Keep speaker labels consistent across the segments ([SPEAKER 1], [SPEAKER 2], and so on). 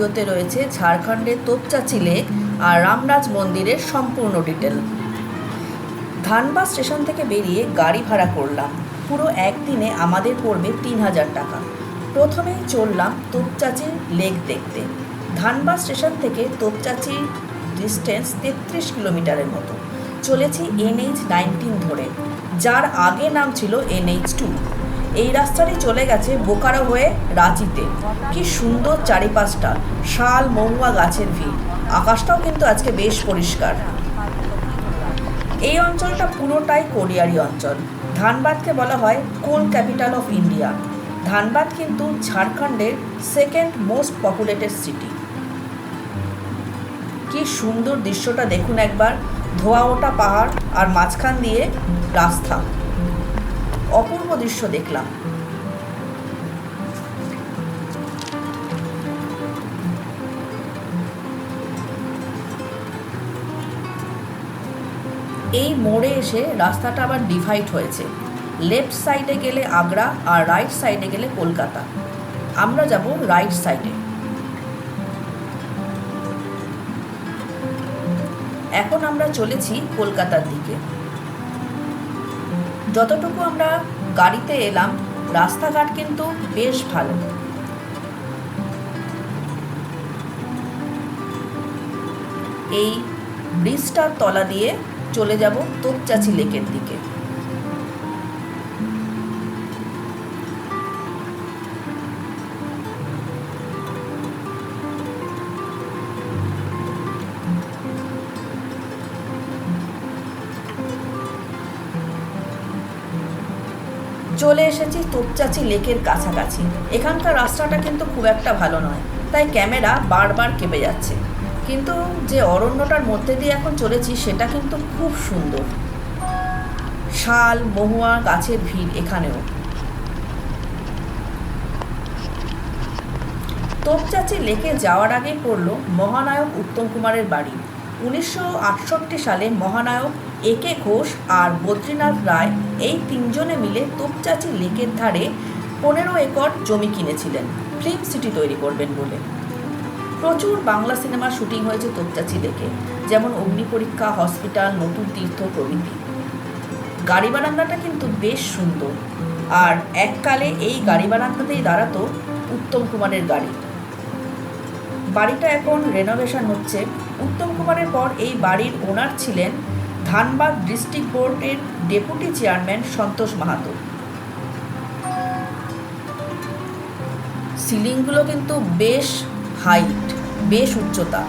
[SPEAKER 1] ভিডিওতে রয়েছে ঝাড়খণ্ডের তোপচাচি লেক আর রামরাজ মন্দিরের সম্পূর্ণ ডিটেল। ধানবাদ স্টেশন থেকে বেরিয়ে গাড়ি ভাড়া করলাম। পুরো একদিনে আমাদের পড়বে তিন হাজার টাকা। প্রথমেই চললাম তোপচাচি লেক দেখতে। ধানবাদ স্টেশন থেকে তোপচাচি ডিস্টেন্স তেত্রিশ কিলোমিটারের মতো। চলেছি এনএইচ নাইনটিন ধরে। যার আগে নাম ছিল এনএইচ টু। এই রাস্তাটি চলে গেছে বোকারো হয়ে রাঁচিতে। কি সুন্দর চারিপাশটা, শাল মহুয়া গাছের ভিড়। আকাশটাও কিন্তু আজকে বেশ পরিষ্কার। এই অঞ্চলটা পুরোটাই কোরিয়ারি অঞ্চল। ধানবাদকে বলা হয় coal capital of India. Dhanbad কিন্তু ঝাড়খণ্ডের সেকেন্ড মোস্ট পপুলেটেড সিটি। কি সুন্দর দৃশ্যটা দেখুন একবার। ধোয়া ওঠা পাহাড় আর মাঝখান দিয়ে রাস্তা। অপূর্ব দৃশ্য দেখলাম। এই মোড়ে এসে রাস্তাটা আবার ডিভাইড হয়েছে। লেফট সাইডে গেলে আগ্রা আর রাইট সাইডে গেলে কলকাতা। আমরা যাব রাইট সাইডে এখন আমরা চলেছি কলকাতার দিকে। যতটুকু আমরা গাড়িতে এলাম, রাস্তাঘাট কিন্তু বেশ ভালো। এই ব্রিজটার তলা দিয়ে চলে যাব তোপচাচি লেকের দিকে। চলে এসেছি তোপচাচি লেকের কাছাকাছি। এখানকার রাস্তাটা কিন্তু খুব একটা ভালো নয়, তাই ক্যামেরা বারবার কেঁপে যাচ্ছে। কিন্তু যে অরণ্যটার মধ্যে দিয়ে এখন চলেছি, সেটা কিন্তু খুব সুন্দর। শাল, মহুয়া, গাছের ভিড় এখানেও। তোপচাচি লেকে যাওয়ার আগে পড়ল মহানায়ক উত্তম কুমারের বাড়ি। উনিশশো আটষট্টি সালে মহানায়ক এ কে ঘোষ আর বদ্রীনাথ রায় এই তিনজনে মিলে তোপচাচি লেকের ধারে পনেরো একর জমি কিনেছিলেন। ফিল্ম সিটি তৈরি করবেন বলে। প্রচুর বাংলা সিনেমার শুটিং হয়েছে তোপচাচি লেকে, যেমন অগ্নি পরীক্ষা হসপিটাল, নতুন তীর্থ প্রভৃতি। গাড়ি বারান্দাটা কিন্তু বেশ সুন্দর। আর এককালে এই গাড়ি বারান্দাতেই দাঁড়াতো উত্তম কুমারের গাড়ি। বাড়িটা এখন রেনোভেশন হচ্ছে। উত্তম কুমারের পর এই বাড়ির ওনার ছিলেন ধানবাদ ডিস্ট্রিক্ট বোর্ডের ডেপুটি চেয়ারম্যান সন্তোষ মাহাতো। সিলিংগুলো কিন্তু বেশ হাইট, বেশ উচ্চতা।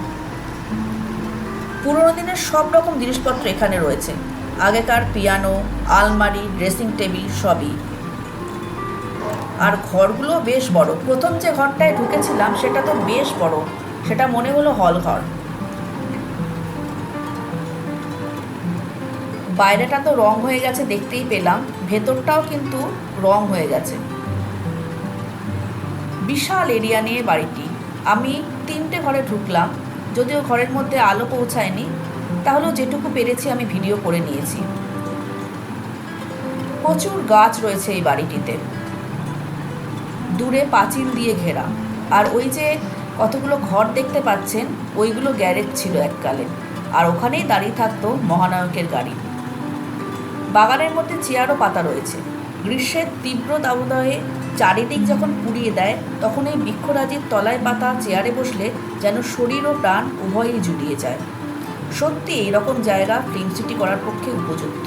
[SPEAKER 1] পুরোনো দিনের সব রকম জিনিসপত্র এখানে রয়েছে। আগেকার পিয়ানো, আলমারি, ড্রেসিং টেবিল সবই। আর ঘরগুলো বেশ বড়। প্রথম যে ঘরটায় ঢুকেছিলাম সেটা তো বেশ বড়। সেটা মনে হলো হল ঘর বাইরেটা তো রং হয়ে গেছে, দেখতেই পেলাম। ভেতরটাও কিন্তু রং হয়ে গেছে। বিশাল এরিয়া নিয়ে বাড়িটি। আমি তিনটে ঘরে ঢুকলাম, যদিও ঘরের মধ্যে আলো পৌঁছায়নি তাহলেও যেটুকু পেরেছি আমি ভিডিও করে নিয়েছি। প্রচুর গাছ রয়েছে এই বাড়িটিতে। দূরে পাঁচিল দিয়ে ঘেরা। আর ওই যে কতগুলো ঘর দেখতে পাচ্ছেন, ওইগুলো গ্যারেজ ছিল এককালে। আর ওখানেই দাঁড়িয়ে থাকতো মহানায়কের গাড়ি। বাগানের মধ্যে চেয়ারও পাতা রয়েছে। গ্রীষ্মের তীব্র দাবদাহে চারিদিক যখন পুড়িয়ে দেয়, তখন এই বৃক্ষরাজির তলায় পাতা চেয়ারে বসলে যেন শরীর ও প্রাণ উভয়ই জুড়িয়ে যায়। সত্যি এইরকম জায়গা ফিল্ম সিটি করার পক্ষে উপযুক্ত।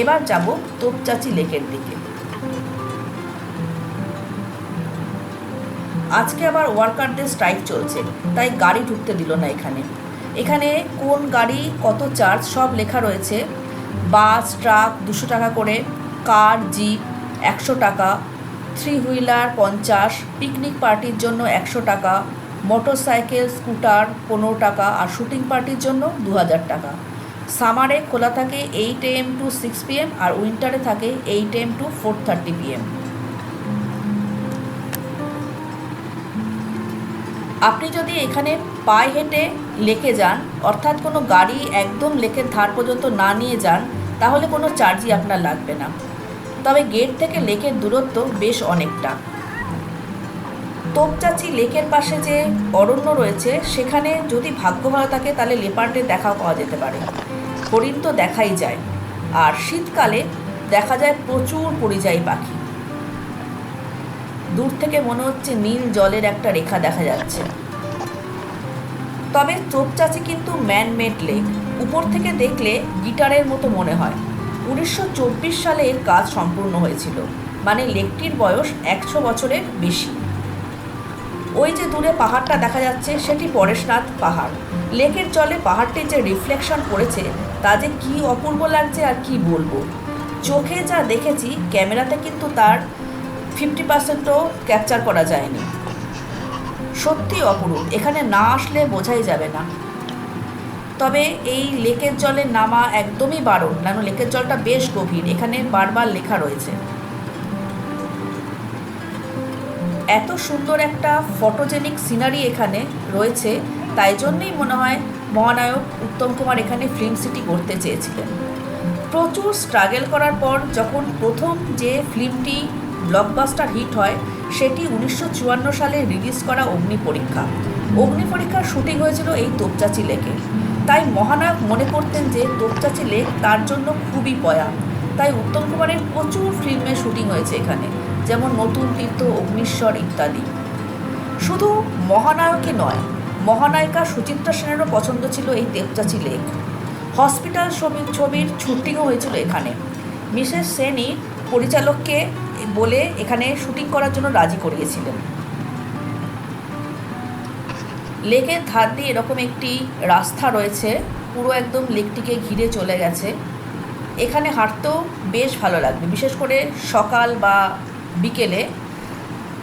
[SPEAKER 1] এবার যাব তোপচাচি লেকের দিকে। আজকে আবার ওয়ার্কারদের স্ট্রাইক চলছে, তাই গাড়ি ঢুকতে দিল না এখানে। এখানে কোন গাড়ি কত চার্জ সব লেখা রয়েছে। বাস, ট্রাক, দুশো টাকা করে, কার, জিপ, একশো টাকা থ্রি হুইলার পঞ্চাশ পিকনিক পার্টির জন্য একশো টাকা মোটর সাইকেল স্কুটার পনেরো টাকা আর শুটিং পার্টির জন্য দু হাজার টাকা। সামারে খোলা থাকে eight AM to six PM আর উইন্টারে থাকে eight AM to four thirty PM আপনি যদি এখানে পায়ে হেঁটে লেকে যান, অর্থাৎ কোনো গাড়ি একদম লেকের ধার পর্যন্ত না নিয়ে যান, তাহলে কোনো চার্জই আপনার লাগবে না। তবে গেট থেকে লেকের দূরত্ব বেশ অনেকটা। তোপচাচি লেকের পাশে যে অরণ্য রয়েছে, সেখানে যদি ভাগ্য ভালো থাকে, তাহলে লেপার্ডের দেখাও পাওয়া যেতে পারে। হরিণ তো দেখাই যায়। আর শীতকালে দেখা যায় প্রচুর পরিযায়ী পাখি। দূর থেকে মনে হচ্ছে নীল জলের একটা রেখা দেখা যাচ্ছে। তবে তোপচাচি কিন্তু ম্যানমেড লেক উপর থেকে দেখলে গিটারের মতো মনে হয়। উনিশশো চব্বিশ সালে এর কাজ সম্পূর্ণ হয়েছিল মানে লেকটির বয়স একশো বছরের বেশি। ওই যে দূরে পাহাড়টা দেখা যাচ্ছে, সেটি পরেশনাথ পাহাড়। লেকের জলে পাহাড়টির যে রিফ্লেকশন পড়েছে, তা যে কী অপূর্ব লাগছে আর কি বলব। চোখে যা দেখেছি, ক্যামেরাতে কিন্তু তার ফিফটি পার্সেন্টও ক্যাপচার করা যায়নি। সত্যি অপরূপ। এখানে না আসলে বোঝাই যাবে না। তবে এই লেকের জলে নামা একদমই বারণ, কেন লেকের জলটা বেশ গভীর, এখানে বারবার লেখা রয়েছে। এত সুন্দর একটা ফটোজেনিক সিনারি এখানে রয়েছে, তাই জন্যই মনে হয় মহানায়ক উত্তম কুমার এখানে ফিল্ম সিটি করতে চেয়েছিলেন। প্রচুর স্ট্রাগল করার পর যখন প্রথম যে ফিল্মটি ব্লকবাস্টার হিট হয়, সেটি উনিশশো চুয়ান্ন সালে রিলিজ করা অগ্নি পরীক্ষা। অগ্নি পরীক্ষার শুটিং হয়েছিল এই তোপচাচি লেকে। তাই মহানায়ক মনে করতেন যে তোপচাচি লেক তার জন্য খুবই পয়া। তাই উত্তম কুমারের প্রচুর ফিল্মের শুটিং হয়েছে এখানে, যেমন নতুন তীর্থ, অগ্নিশ্বর ইত্যাদি। শুধু মহানায়কই নয়, মহানায়িকা সুচিত্রা সেনেরও পছন্দ ছিল এই দেবচাচি লেক। হসপিটাল ছবির ছবির শুটিংও হয়েছিল এখানে। মিসেস সেনই পরিচালককে বলে এখানে শুটিং করার জন্য রাজি করিয়েছিলেন। লেকের ধার দিয়ে এরকম একটি রাস্তা রয়েছে, পুরো একদম লেকটিকে ঘিরে চলে গেছে। এখানে হাঁটতেও বেশ ভালো লাগবে, বিশেষ করে সকাল বা বিকেলে,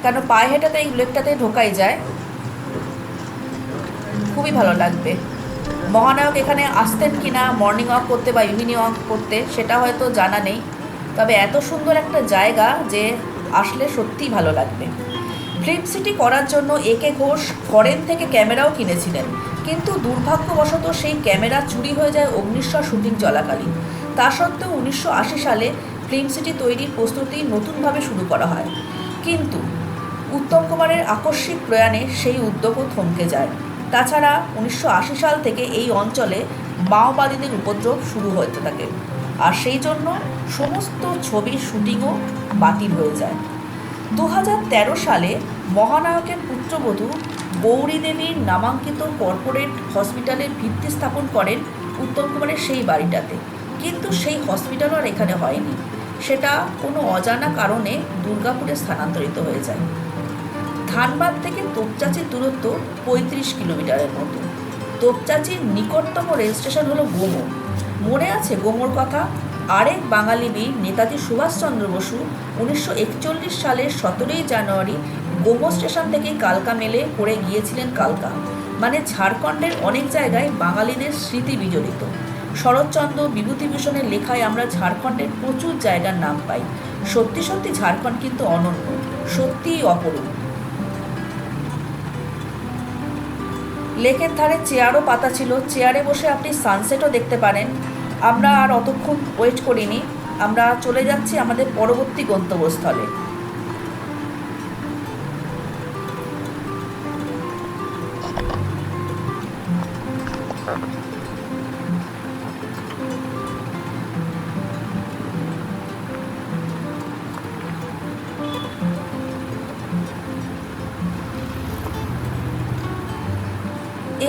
[SPEAKER 1] কেন পায়ে হেঁটাতে এই লেকটাতে ঢোকাই যায়। খুবই ভালো লাগবে। মহানায়ক এখানে আসতেন কি না মর্নিং ওয়াক করতে বা ইভিনিং ওয়াক করতে, সেটা হয়তো জানা নেই। তবে এত সুন্দর একটা জায়গা যে আসলে সত্যিই ভালো লাগবে। ফিল্ম সিটি করার জন্য একে ঘোষ ফরেন থেকে ক্যামেরাও কিনেছিলেন। কিন্তু দুর্ভাগ্যবশত সেই ক্যামেরা চুরি হয়ে যায় অগ্নিশ্বর শুটিং চলাকালীন। তা সত্ত্বেও উনিশশো আশি সালে ফিল্ম সিটি তৈরির প্রস্তুতি নতুনভাবে শুরু করা হয়। কিন্তু উত্তম কুমারের আকস্মিক প্রয়াণে সেই উদ্যোগও থমকে যায়। তাছাড়া উনিশশো আশি সাল থেকে এই অঞ্চলে মাওবাদীদের উপদ্রব শুরু হতে থাকে। আর সেই জন্য সমস্ত ছবির শুটিংও বাতিল হয়ে যায়। দু হাজার তেরো সালে মহানায়কের পুত্রবধূ গৌরী দেবীর নামাঙ্কিত কর্পোরেট হসপিটালের ভিত্তি স্থাপন করেন উত্তম কুমারের সেই বাড়িটাতে। কিন্তু সেই হসপিটালও আর এখানে হয়নি। সেটা কোনো অজানা কারণে দুর্গাপুরে স্থানান্তরিত হয়ে যায়। ধানবাদ থেকে তোপচাচির দূরত্ব পঁয়ত্রিশ কিলোমিটারের মতো। তোপচাচির নিকটতম রেল স্টেশন হলো গোমর মনে আছে গোমর কথা? আরেক বাঙালি বীর নেতাজি সুভাষচন্দ্র বসু উনিশশো একচল্লিশ সালের সতেরোই জানুয়ারি গোমো স্টেশন থেকে কালকা মেলে পড়ে গিয়েছিলেন কালকা। মানে ঝাড়খণ্ডের অনেক জায়গায় বাঙালিদের স্মৃতি বিজড়িত। শরৎচন্দ্র বিভূতিভূষণের লেখায় আমরা ঝাড়খণ্ডের প্রচুর জায়গার নাম পাই। সত্যি সত্যি ঝাড়খণ্ড কিন্তু অনন্য, সত্যিই অপরূপ। লেকের ধারে চেয়ারও পাতা ছিল। চেয়ারে বসে আপনি সানসেটও দেখতে পারেন। আমরা আর অতক্ষণ ওয়েট করিনি। আমরা চলে যাচ্ছি আমাদের পরবর্তী গন্তব্যস্থলে।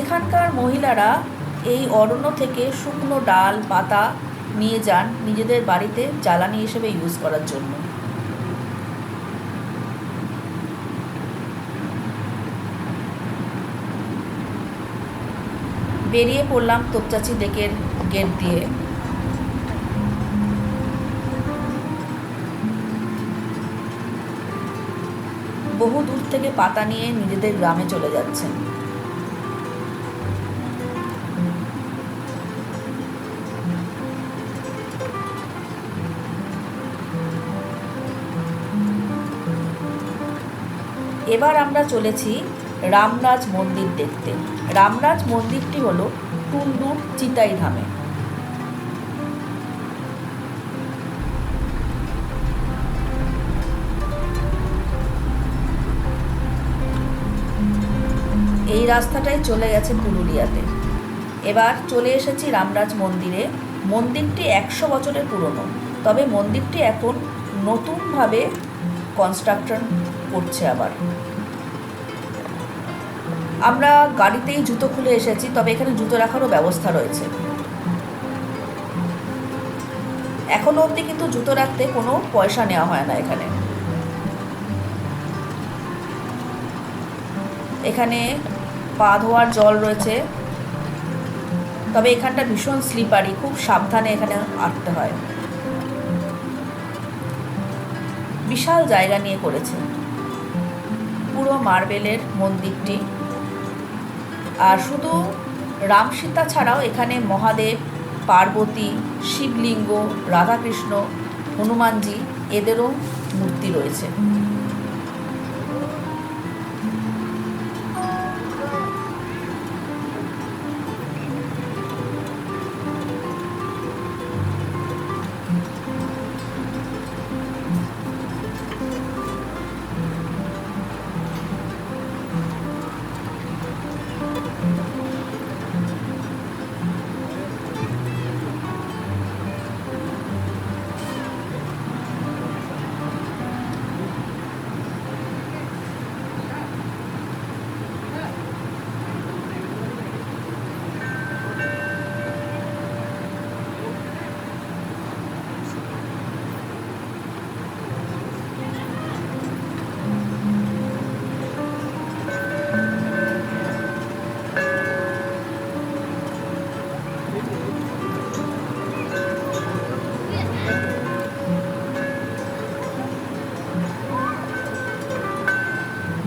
[SPEAKER 1] এখানকার মহিলারা এই অরণ্য থেকে শুকনো ডাল, পাতা নিয়ে যান নিজেদের বাড়িতে জ্বালানি হিসেবে ইউজ করার জন্য। বেরিয়ে পড়লাম তোপচাচি লেকের গেট দিয়ে। বহু দূর থেকে পাতা নিয়ে নিজেদের গ্রামে চলে যাচ্ছেন। এবার আমরা চলেছি রামরাজ মন্দির দেখতে। রামরাজ মন্দিরটি হলো টুন্ডুর চিতাই ধামে। এই রাস্তাটাই চলে গেছে পুরুলিয়াতে। এবার চলে এসেছি রামরাজ মন্দিরে। মন্দিরটি একশো বছরের পুরনো, তবে মন্দিরটি এখন নতুনভাবে কনস্ট্রাকশন করছে আবার। আমরা গাড়িতেই জুতো খুলে এসেছি, তবে এখানে জুতো রাখারও ব্যবস্থা রয়েছে। এখনও অবধি কিন্তু জুতো রাখতে কোনো পয়সা নেওয়া হয় না এখানে। এখানে পা ধোয়ার জল রয়েছে। তবে এখানটা ভীষণ স্লিপারি খুব সাবধানে এখানে আটতে হয়। বিশাল জায়গা নিয়ে করেছে। পুরো মার্বেলের মন্দিরটি। আর শুধু রাম সীতা ছাড়াও এখানে মহাদেব পার্বতী শিবলিঙ্গ রাধাকৃষ্ণ হনুমানজি এদেরও মূর্তি রয়েছে।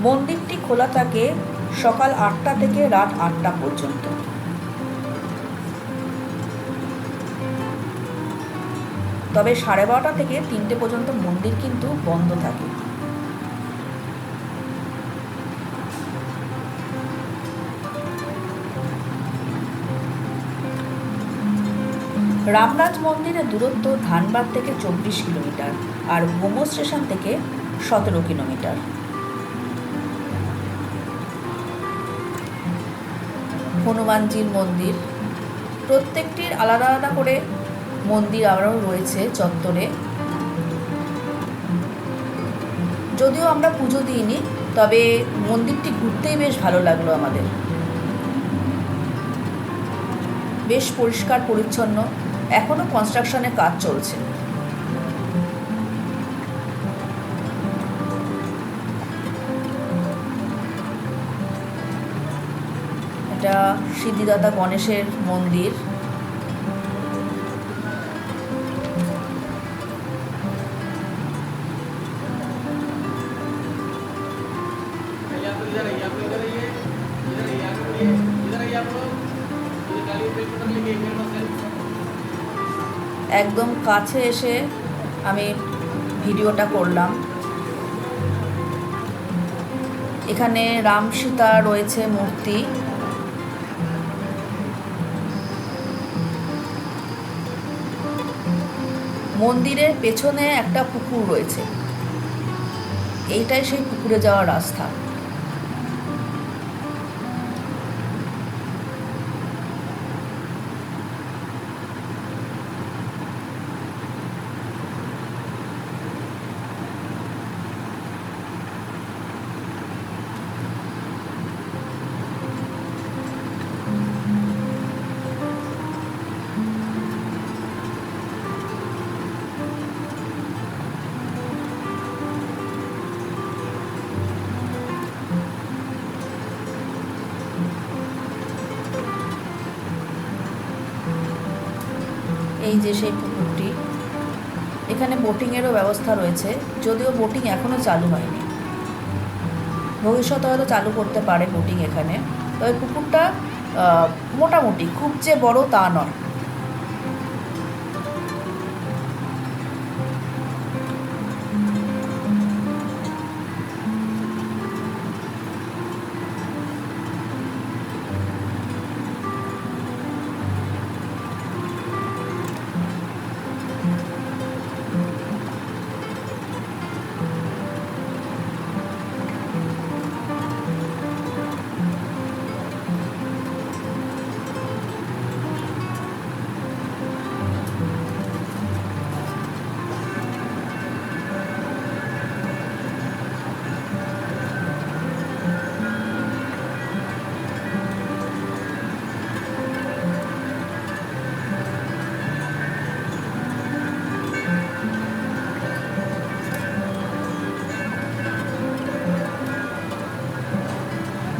[SPEAKER 1] মন্দিরটি খোলা থাকে সকাল আটটা থেকে রাত আটটা পর্যন্ত। তবে সাড়ে বারোটা থেকে তিনটে পর্যন্ত মন্দির কিন্তু বন্ধ থাকে। রামরাজ মন্দিরের দূরত্ব ধানবাদ থেকে চব্বিশ কিলোমিটার আর গোমো স্টেশন থেকে সতেরো কিলোমিটার। হনুমানজির মন্দির। প্রত্যেকটির আলাদা আলাদা করে মন্দির আরও রয়েছে চত্বরে। যদিও আমরা পুজো দিইনি, তবে মন্দিরটি ঘুরতেই বেশ ভালো লাগল আমাদের। বেশ পরিষ্কার, পরিচ্ছন্ন এখনও কনস্ট্রাকশনের কাজ চলছে। এটা সিদ্ধিদাতা গণেশের মন্দির। একদম কাছে এসে আমি ভিডিওটা করলাম। এখানে রাম সীতা রয়েছে মূর্তি। মন্দিরের পেছনে একটা পুকুর রয়েছে। এইটাই সেই পুকুরে যাওয়ার রাস্তা। এই যে সেই পুকুরটি, এখানে বোটিংয়েরও ব্যবস্থা রয়েছে, যদিও বোটিং এখনও চালু হয়নি। ভবিষ্যতে হয়তো চালু করতে পারে বোটিং এখানে, তবে পুকুরটা মোটামুটি, খুব যে বড় তা নয়।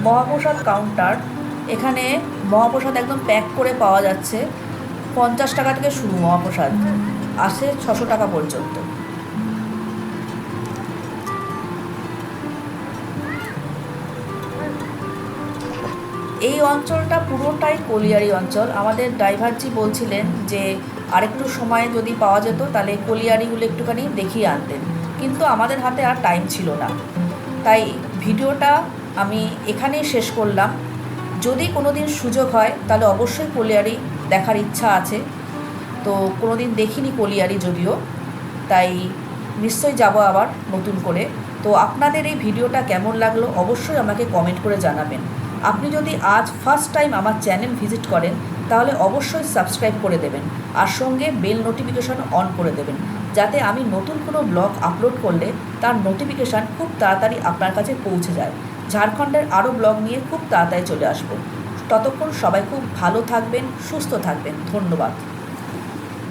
[SPEAKER 1] মহাপ্রসাদ কাউন্টার এখানে মহাপ্রসাদ একদম প্যাক করে পাওয়া যাচ্ছে। পঞ্চাশ টাকা থেকে শুরু মহাপ্রসাদ। আসে ছশো টাকা পর্যন্ত। এই অঞ্চলটা পুরোটাই কলিয়ারি অঞ্চল। আমাদের ড্রাইভারজি বলছিলেন যে, আরেকটু সময় যদি পাওয়া যেত, তাহলে কলিয়ারিগুলো একটুখানি দেখিয়ে আনতেন। কিন্তু আমাদের হাতে আর টাইম ছিল না। তাই ভিডিওটা আমি এখানেই শেষ করলাম। যদি কোনো দিন সুযোগ হয়, তাহলে অবশ্যই কলিয়ারি দেখার ইচ্ছা আছে। তো কোনো দিন দেখিনি কলিয়ারি যদিও, তাই নিশ্চয়ই যাব আবার নতুন করে। তো আপনাদের এই ভিডিওটা কেমন লাগল অবশ্যই আমাকে কমেন্ট করে জানাবেন। আপনি যদি আজ ফার্স্ট টাইম আমার চ্যানেল ভিজিট করেন, তাহলে অবশ্যই সাবস্ক্রাইব করে দেবেন আর সঙ্গে বেল নোটিফিকেশন অন করে দেবেন। যাতে আমি নতুন কোনো ব্লগ আপলোড করলে তার নোটিফিকেশান খুব তাড়াতাড়ি আপনার কাছে পৌঁছে যায়। ঝাড়খণ্ডের আরও ব্লগ নিয়ে খুব তাড়াতাড়ি চলে আসব। ততক্ষণ সবাই খুব ভালো থাকবেন, সুস্থ থাকবেন। ধন্যবাদ।